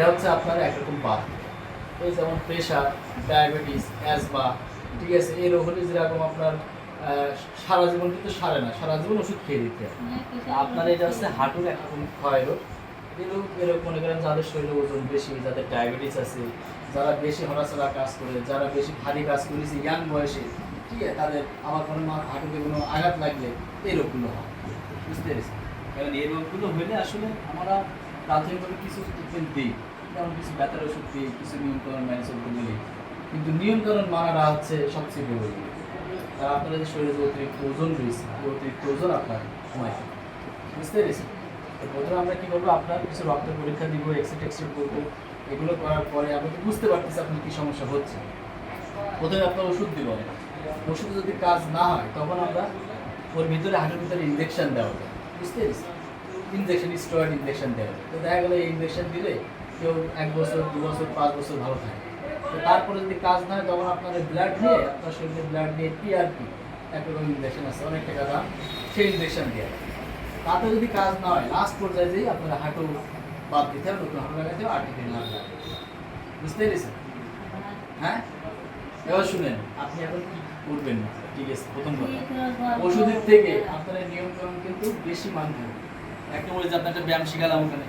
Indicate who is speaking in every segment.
Speaker 1: এটা হচ্ছে আপনার একরকম বাদ এই যেমন প্রেশার ডায়াবেটিস অ্যাজমা ঠিক আছে এই রোগ হলে যেরকম আপনার সারা জীবন কিন্তু সারে না সারা জীবন ওষুধ খেয়ে দিতে আপনার এটা হচ্ছে হাঁটুর একরকম ক্ষয় রোগ। এই রোগ এরকম মনে করেন যাদের শরীরে ওজন বেশি যাদের ডায়াবেটিস আছে যারা বেশি হরাচড়া কাজ করে যারা বেশি ভারী কাজ করেছে ইয়াং বয়সে ঠিক আছে তাদের আমার কোনো মা হাঁটুতে কোনো আঘাত লাগলে এই রোগগুলো হয়। বুঝতে পেরেছি কারণ এই রোগগুলো হলে আসলে আমরা প্রাথমিকভাবে কিছু ট্রিটমেন্ট দিই যেমন কিছু ব্যথার ওষুধ দিই, কিছু নিয়মকরণ চলতে বলি কিন্তু নিয়মকরণ মানাটা হচ্ছে সবচেয়ে বড় আর আপনার যে শরীরে যে অতিরিক্ত ওজন রয়েছে অতিরিক্ত ওজন আপনার সময়। বুঝতে পেরেছি প্রথমে আমরা কী করব, আপনার কিছু রক্ত পরীক্ষা দিব এক্সরে টেক্সরে করব। এগুলো করার পরে আমরা বুঝতে পারতেছি আপনার কী সমস্যা হচ্ছে? প্রথমে আপনার ওষুধ দিব। ওষুধ যদি কাজ না হয়, তখন আমরা ওর ভিতরে হাঁটুর ভিতরে ইঞ্জেকশন দেওয়া যায় বুঝতে পেরেছি ইঞ্জেকশন স্টেরয়েড ইঞ্জেকশন দেওয়া যায় তো দেখা গেলো এই ইঞ্জেকশন দিলে কেউ এক বছর দু বছর পাঁচ বছর ভালো থাকে। তো তারপরে যদি কাজ না হয় তখন আপনার ব্লাড নিয়ে আপনার শরীরে ব্লাড নিয়ে টিআরপি একরকম ইঞ্জেকশন আছে অনেক টাকা দাম সেই ইঞ্জেকশন দেওয়া তাতে যদি কাজ না হয় লাস্ট পর্যায়ে যেই আপনার হাঁটু বাদ দিতে হবে নতুন হাঁটু লাগাতে হবে লাভ লাগাতে হবে। বুঝতে পেরেছেন? হ্যাঁ? এবার শুনেন আপনি এখন কি করবেন? না ঠিক আছে প্রথম কথা। ওষুধের থেকে আপনার নিয়মকানুন কিন্তু বেশি মানতে হবে। একটা বলে যে আপনার একটা ব্যায়াম শিখালাম ওখানে।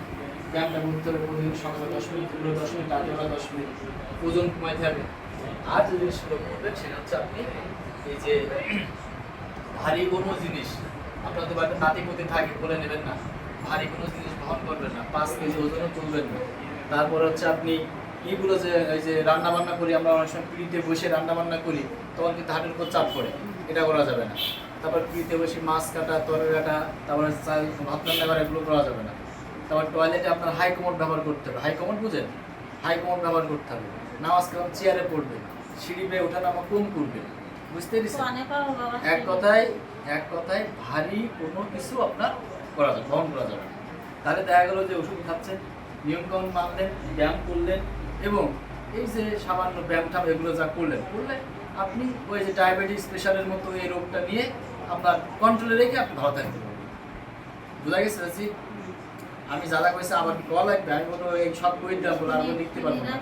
Speaker 1: ব্যায়ামটা করতে হবে প্রতিদিন সকালে দশ মিনিট, দুপুরে দশ মিনিট রাতে বেলা দশ মিনিট ওজন কমাইতে হবে। আর যে জিনিসগুলো করবেন সেটা হচ্ছে আপনি এই যে ভারী কোনো জিনিস, আপনার তো বাড়িতে নাতি পুতি থাকে বলে নেবেন না। ভারী কোনো জিনিস বহন করবেন না, পাঁচ কেজি ওজনও তুলবেন না। তারপর হচ্ছে আপনি এইগুলো যে, এই যে রান্না বান্না করি, আমরা অনেক সময় পিড়িতে বসে রান্না বান্না করি, তখন কিন্তু হাটের উপর চাপ পড়ে, এটা করা যাবে না। তারপর পিড়িতে বসে মাছ কাটা তরকারি কাটা তারপরে ভাত রান্না করা এগুলো করা যাবে না। তারপর টয়লেটে আপনার হাই কমোড ব্যবহার করতে হবে। হাই কমোড বুঝেন? হাই কমোড ব্যবহার করতে হবে। নামাজ কালাম চেয়ারে পড়বে সিঁড়ি বেয়ে ওঠা নামা কম করবে বুঝতে পেরেছেন? এক কথায় এক কথায় ভারী কোনো কিছু আপনার করা যাবে বহন করা যাবে না। তাহলে দেখা গেলো যে ওষুধ খাচ্ছেন নিয়মকানুন মানলেন ব্যায়াম করলেন এবং এই যে সামান্য ব্যায়াম ঠাম এগুলো যা করলেন করলে আপনি ওই যে ডায়াবেটিস প্রেশারের মতো এই রোগটা নিয়ে আপনার কন্ট্রোলে রেখে আপনি ভালো থাকতে পারবেন বুঝা গেছে? আমি যারা কইছে আবার কল লাগবে আমি বলব এই সব কই দেওয়া লিখতে পারব না